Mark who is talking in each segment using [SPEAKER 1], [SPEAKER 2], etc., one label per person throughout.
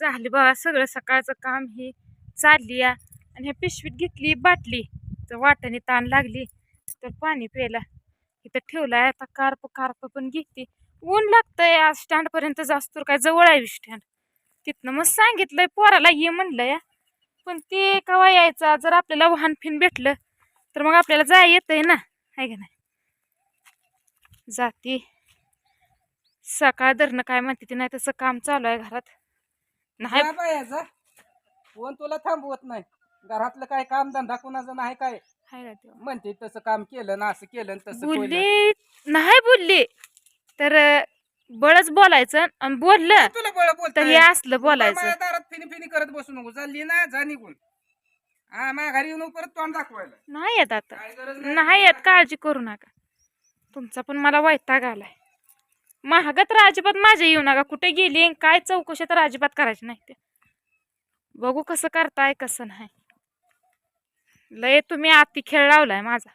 [SPEAKER 1] झाली बाबा सगळं सकाळचं काम ही चालली या. आणि ह्या पिशवीत घेतली बाटली. तर वाटाने ताण लागली. तर पाणी प्यायला. इथं ठेवलाय आता कार्प कार्प पण घेते. ऊन लागतंय आज स्टँडपर्यंत जास्त काय जवळ आहे स्टँड तिथनं मग सांगितलंय पोराला ये म्हणलं या पण ते कवा यायचा? जर आपल्याला वाहन फिन भेटलं तर मग आपल्याला जाय येतंय ना? आहे का नाही? जाती. सकाळ धरणं काय म्हणते ते नाही तसं काम चालू आहे घरात. नाही.
[SPEAKER 2] बाया, जा. कोण तुला थांबवत नाही? घरातलं काय काम धंदा कुणाचं नाही काय?
[SPEAKER 1] हाय का तेव्हा?
[SPEAKER 2] म्हणते तसं काम केलं ना असं केलं न तसं केलं
[SPEAKER 1] बोलली नाही बोलली. तर अं, बळच बोलायचं आणि बोललं.
[SPEAKER 2] तुला बळ
[SPEAKER 1] तर
[SPEAKER 2] बोलत
[SPEAKER 1] हे असलं बोलायचं.
[SPEAKER 2] दारात फिनी फिनी करत बसू नको. चालली ना जा निघून. हा माघारी येऊन परत तोंड दाखवायला.
[SPEAKER 1] नाही येत आता.
[SPEAKER 2] काय गरज
[SPEAKER 1] नाही येत काळजी करू नका. तुमचा पण मला वैताग आलाय. महागात तर अजिबात माझ्या येऊ नका. कुठे गेली काय चौकशी तर अजिबात करायची नाही ते. बघू कसं करताय कसं नाही. लय तुम्ही आती खेळ लावलाय माझा.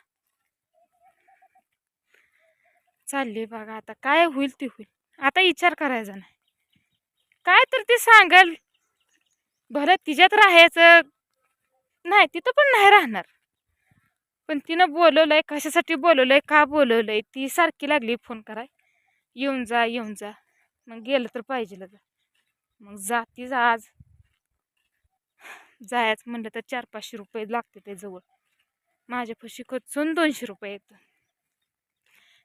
[SPEAKER 1] चालली बघा आता काय होईल ती होईल. आता विचार करायचा नाही. काय तर ती सांगल. बरं तिच्यात राहायचं. नाही तिथं पण नाही राहणार. पण तिनं बोलवलंय कशासाठी बोलवलंय का बोलवलंय ती सारखी लागली फोन कराय. येऊन जा येऊन जा. मग गेलं तर पाहिजे जा मग जातीच आज. जायचं म्हणलं तर चार पाचशे रुपये लागते ते जवळ. माझ्या फशी खचून दोनशे रुपये येतं.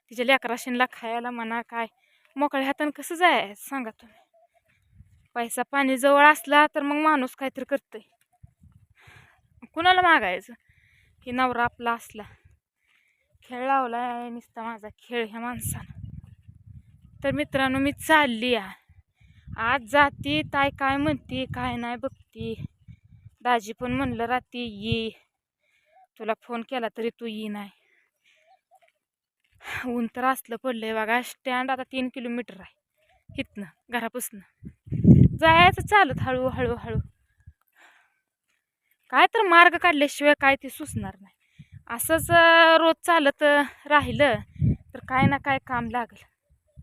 [SPEAKER 1] तिच्या लेकराशीनला खायला म्हणा काय मोकळ्या हातानं कसं जायचं सांगा तुम्ही. पैसा पाणी जवळ असला तर मग माणूस काहीतरी करतंय. कुणाला मागायचं? की नवरा आपला असला. खेळ लावला नुसता माझा खेळ ह्या माणसानं. तर मित्रांनो मी चालली या आज जाती ताय काय म्हणती काय नाही बघती. दाजी पण म्हणलं राती ये. तुला फोन केला तरी तू ये नाही. ऊन तर असलं पडलंय बघा स्टँड आता तीन किलोमीटर आहे. इथनं घरापासनं. जायचं चालत हळू हळू हळू. काय तर मार्ग काढल्याशिवाय काय ते सुचणार नाही. असंच रोज चालत राहिलं तर काय ना काय काम लागलं.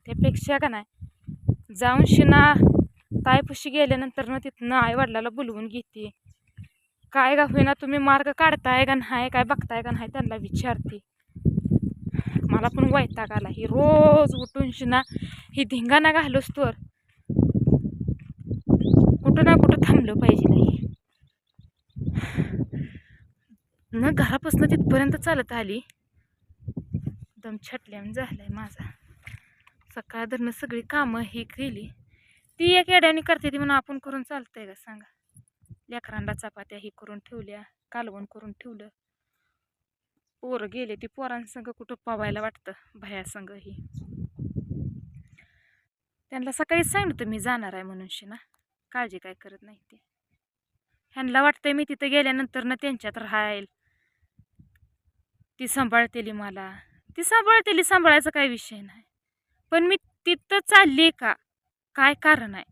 [SPEAKER 1] त्यापेक्षा का नाही? जाऊन शिना तायपशी गेल्यानंतर ना तिथनं आई वडिलाला बोलवून घेते. काय का होईना तुम्ही मार्ग काढताय का नाही? काय बघताय का नाही? त्यांना विचारते. मला पण वैताग आला. ही रोज उठून शिना ही धिंगाणा घालोस तर कुठं ना कुठं थांबलं पाहिजे नाही न घरापासून तिथपर्यंत चालत आली. दम छटल्यान झालाय माझा. सकाळ धरणं सगळी कामं ही केली. ती एक येड्याने करते ती म्हणून आपण करून चालतंय का सांगा. लेकरांना चपात्या ही करून ठेवल्या कालवण करून ठेवलं. पोरं गेले ती पोरांसंग कुठं पवायला वाटतं? भयासंग ही. त्यांना सकाळीच सांगितलं मी जाणार आहे म्हणून शिना. काळजी काय करत नाही ते. ह्यांना वाटतंय मी तिथं गेल्यानंतर ना त्यांच्यात राहील. ती सांभाळतेली मला. ती सांभाळतेली सांभाळायचा काही विषय नाही. पण मी तिथं चालली का? काय कारण आहे?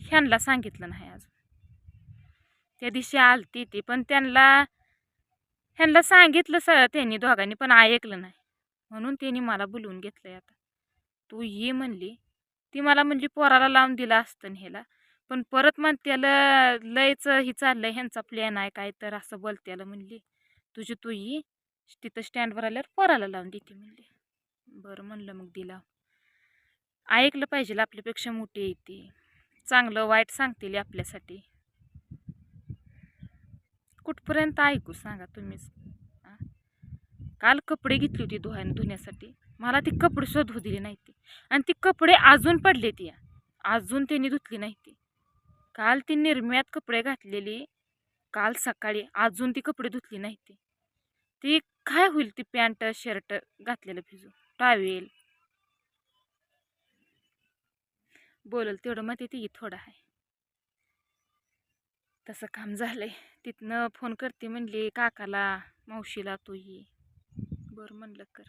[SPEAKER 1] ह्यांना सांगितलं नाही अजून. त्या दिवशी आलती ती पण त्यांना ह्यांना सांगितलं सर त्यांनी दोघांनी पण ऐकलं नाही. म्हणून त्यांनी मला बोलवून घेतलंय आता. तू ये म्हणली. ती मला म्हणली पोराला लावून दिलं असतं ह्याला पण परत मग त्याला लयच ही चाललंय ह्यांचा प्लॅन आहे काय तर असं बोलत्याला म्हणली. तुझी तू ये. तिथं स्टँडवर आल्यावर पोराला लावून देते म्हणली. बरं म्हणलं मग दिला. ऐकलं पाहिजे आपल्यापेक्षा मोठी येते चांगलं वाईट सांगतील आपल्यासाठी. कुठपर्यंत ऐकू सांगा तुम्हीच. काल कपडे घेतली होती धुवायला धुण्यासाठी. मला ती कपडे शोधू दिली नाही ती आणि ती कपडे अजून पडले ती. अजून त्यांनी धुतली नाही ती काल ती निर्म्यात कपडे घातलेली. काल सकाळी अजून ती कपडे धुतली नाही ती ती काय होईल ती पॅन्ट शर्ट घातलेलं भिजू टावेल बोलल तेवढं मग ती थोडं आहे तसं काम झालंय. तिथनं फोन करते म्हणली काकाला मावशीला तू ये. बरं म्हणलं कर.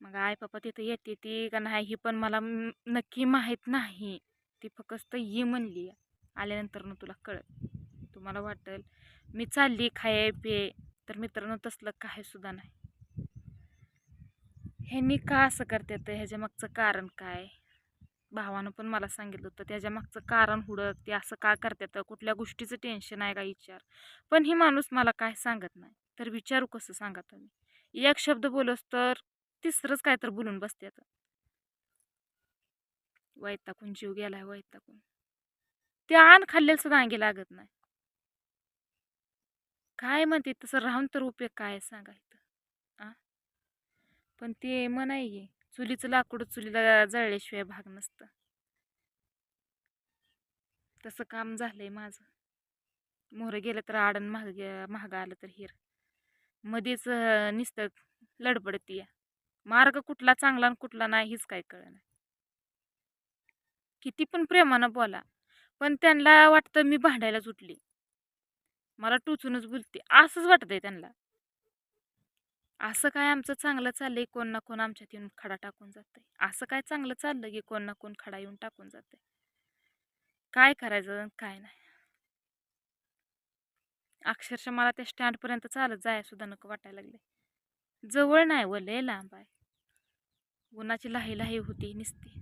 [SPEAKER 1] मग आई पप्पा तिथं येते ती का नाही ही पण मला नक्की माहीत नाही. ती फक्त ये म्हणली. आल्यानंतरनं तुला कळत तुम्हाला वाटेल मी चालली खाय पिये तर मित्रांनो तसलं काय सुद्धा नाही. ह्यांनी का असं करतात ह्याच्या मागचं कारण काय? भावानं पण मला सांगितलं होतं त्याच्या मागचं कारण हुडक ते असं का करतात कुठल्या गोष्टीचं टेन्शन आहे का विचार? पण ही माणूस मला काय सांगत नाही. तर विचारू कसं सांगा तुम्ही? एक शब्द बोलस तर तिसरंच काय तर बोलून बसत्यात वैताकून जीव गेलाय वैताकून ते आण खाल्लेलं सुद्धा अंगी लागत नाही. काय म्हणते? तसं राहून तर उपयोग काय आहे सांगा पण ते म्हणाय चुलीचं लाकूड चुलीला जळल्याशिवाय भाग नसतं. तसं काम झालंय माझं. मोहरं गेलं तर आडन महाग महाग आलं तर हिर. मध्येच अं, लडबडती मार्ग कुठला चांगला आणि कुठला नाही हीच काय कळ नाही किती पण प्रेमानं बोला पण त्यांना वाटतं मी भांडायला सुटली. मला टोचूनच बोलते. असंच वाटतंय त्यांना. असं काय आमचं चांगलं चाललंय कोण ना कोण आमच्यात येऊन खडा टाकून जातंय. असं काय चांगलं चाललं की कोण ना कोण खडा येऊन टाकून जातंय. काय करायचं काय नाही. अक्षरशः मला त्या स्टँडपर्यंत चालत जाय सुद्धा नको वाटायला लागले जवळ नाही व लय लांब आहे. उन्हाची लाही लाही होती निसती.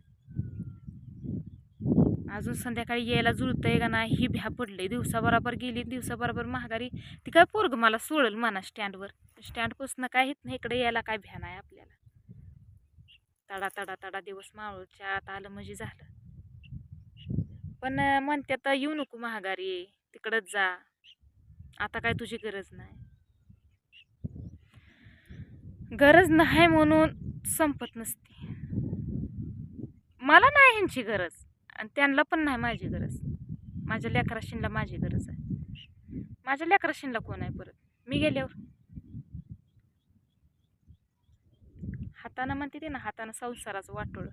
[SPEAKER 1] अजून संध्याकाळी यायला जुळतंय का नाही ही भ्या पडले. दिवसाबरोबर गेली दिवसाबरोबर महागारी ती काय पोरग मला सोडल म्हणा स्टँडवर. स्टँडपासून काहीच नाही इकडे यायला काय भ्यान आहे आपल्याला. तडा तडा तडा दिवस मावळच्या आत आलं म्हणजे झालं. पण म्हणते म्हणत्यात येऊ नको महागारी तिकडंच जा. आता काय तुझी गरज नाही. गरज नाही म्हणून संपत नसते. मला नाही ह्यांची गरज आणि त्यांना पण नाही माझी गरज. माझ्या लेकराशींला माझी गरज आहे. माझ्या लेकराशींला कोण आहे परत? मी गेल्यावर. हातानं म्हणते ते ना हातानं संसाराचं वाटोळ.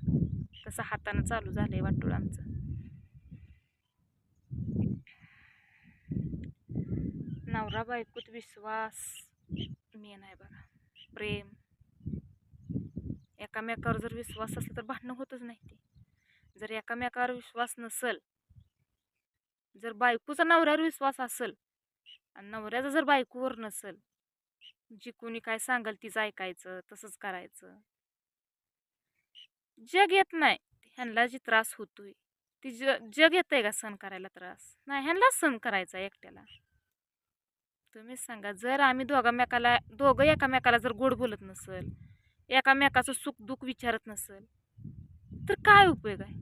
[SPEAKER 1] तसं हातानं चालू झालंय वाटोळ आमचं. नवरा बायकोत विश्वास मी नाही बघा. प्रेम. एकामेकावर जर विश्वास असला तर भांडणं होतच नाही ते. जर एकामेकावर विश्वास नसल जर बायकोचा नवऱ्यावर विश्वास असेल आणि नवऱ्याचा जर बायकोवर नसल जी कोणी काय सांगाल तीच ऐकायचं तसंच करायचं. जग येत नाही ह्यांना जी त्रास होतोय ती ज जग येतंय का सण करायला त्रास? नाही ह्यांनाच सण करायचा एकट्याला. तुम्हीच सांगा जर आम्ही दोघामेकाला दोघं एकामेकाला जर गोड बोलत नसल एकामेकाचं सुख दुःख विचारत नसल तर काय उपयोग आहे?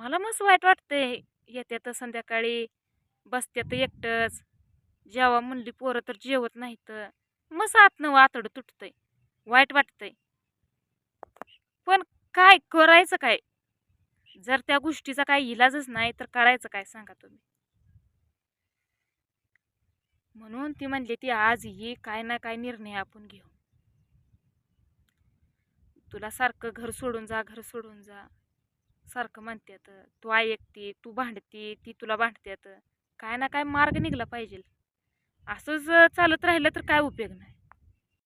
[SPEAKER 1] मला मस्त वाईट वाटतंय येत्यात संध्याकाळी बसत्यात एकटंच जेव्हा म्हणली पोरं तर जेवत नाही तर मस्त आतनं वातड तुटतंय वाईट वाटतंय. पण काय करायचं काय? जर त्या गोष्टीचा काही इलाजच नाही तर करायचं काय? सांगा तुम्ही. म्हणून ती म्हणली ती आज ये काय ना काय निर्णय आपण घेऊ. तुला सारखं घर सोडून जा घर सोडून जा. सारखं म्हणतात तू ऐकते तू भांडते ती तुला भांडतात काय ना काय मार्ग निघला पाहिजे. असंच चालत राहिलं तर काय उपयोग नाही.